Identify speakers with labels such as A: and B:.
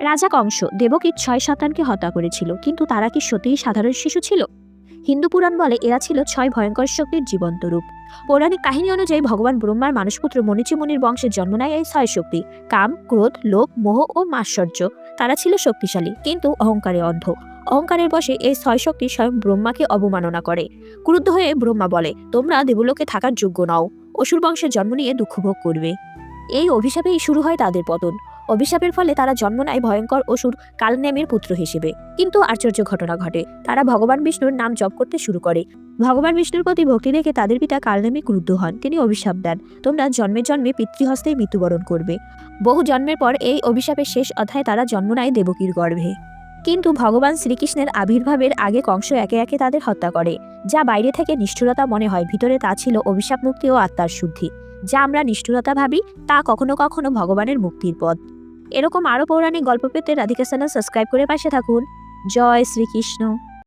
A: রাজা কংস দেবকীর ছয় সন্তানকে হত্যা করেছিল, কিন্তু তারা কি সত্যিই সাধারণ শিশু ছিল? হিন্দু পুরাণ বলে এরা ছিল ছয় ভয়ঙ্কর শক্তির জীবন্ত রূপ। পৌরাণিক কাহিনী অনুযায়ী ভগবান ব্রহ্মার মানুষপুত্র মনিচি মুনির বংশে জন্ম নেয় এই ছয় শক্তি। কাম, ক্রোধ, লোভ, মোহ ও মাশ্চর্য তারা ছিল শক্তিশালী, কিন্তু অহংকারে অন্ধ। অহংকারের বশে এই ছয় শক্তি স্বয়ং ব্রহ্মাকে অবমাননা করে। ক্রুদ্ধ হয়ে ব্রহ্মা বলে, তোমরা দেবলোকে থাকার যোগ্য নও। অসুর বংশের জন্ম নিয়ে দুঃখভোগ করবে। এই অভিশাপেই শুরু হয় তাদের পতন। অভিশাপের ফলে তারা জন্ম নেয় ভয়ঙ্কর অসুর কালনেমের পুত্র হিসেবে। কিন্তু আশ্চর্য ঘটনা ঘটে, তারা ভগবান বিষ্ণুর নাম জপ করতে শুরু করে। ভগবান বিষ্ণুর প্রতি ভক্তি দেখে তাদের পিতা কালনেমী ক্রুদ্ধ হন। তিনি অভিশাপ দেন। তোমরা জন্মে জন্মে পিতৃহস্তেই মৃত্যুবরণ করবে। বহু জন্মের পর এই অভিশাপের শেষ অধ্যায় তারা জন্ম নেয় দেবকীর গর্ভে। কিন্তু ভগবান শ্রীকৃষ্ণের আবির্ভাবের আগে কংস একে একে তাদের হত্যা করে, যা বাইরে থেকে নিষ্ঠুরতা মনে হয়, ভিতরে তা ছিল অভিশাপ মুক্তি ও আত্মার শুদ্ধি। যা আমরা নিষ্ঠুরতা ভাবি, তা কখনো কখনো ভগবানের মুক্তির পথ। এরকম আরও পৌরাণিক গল্প পেতে রাধিকা চ্যানেল সাবস্ক্রাইব করে পাশে থাকুন। জয় শ্রীকৃষ্ণ।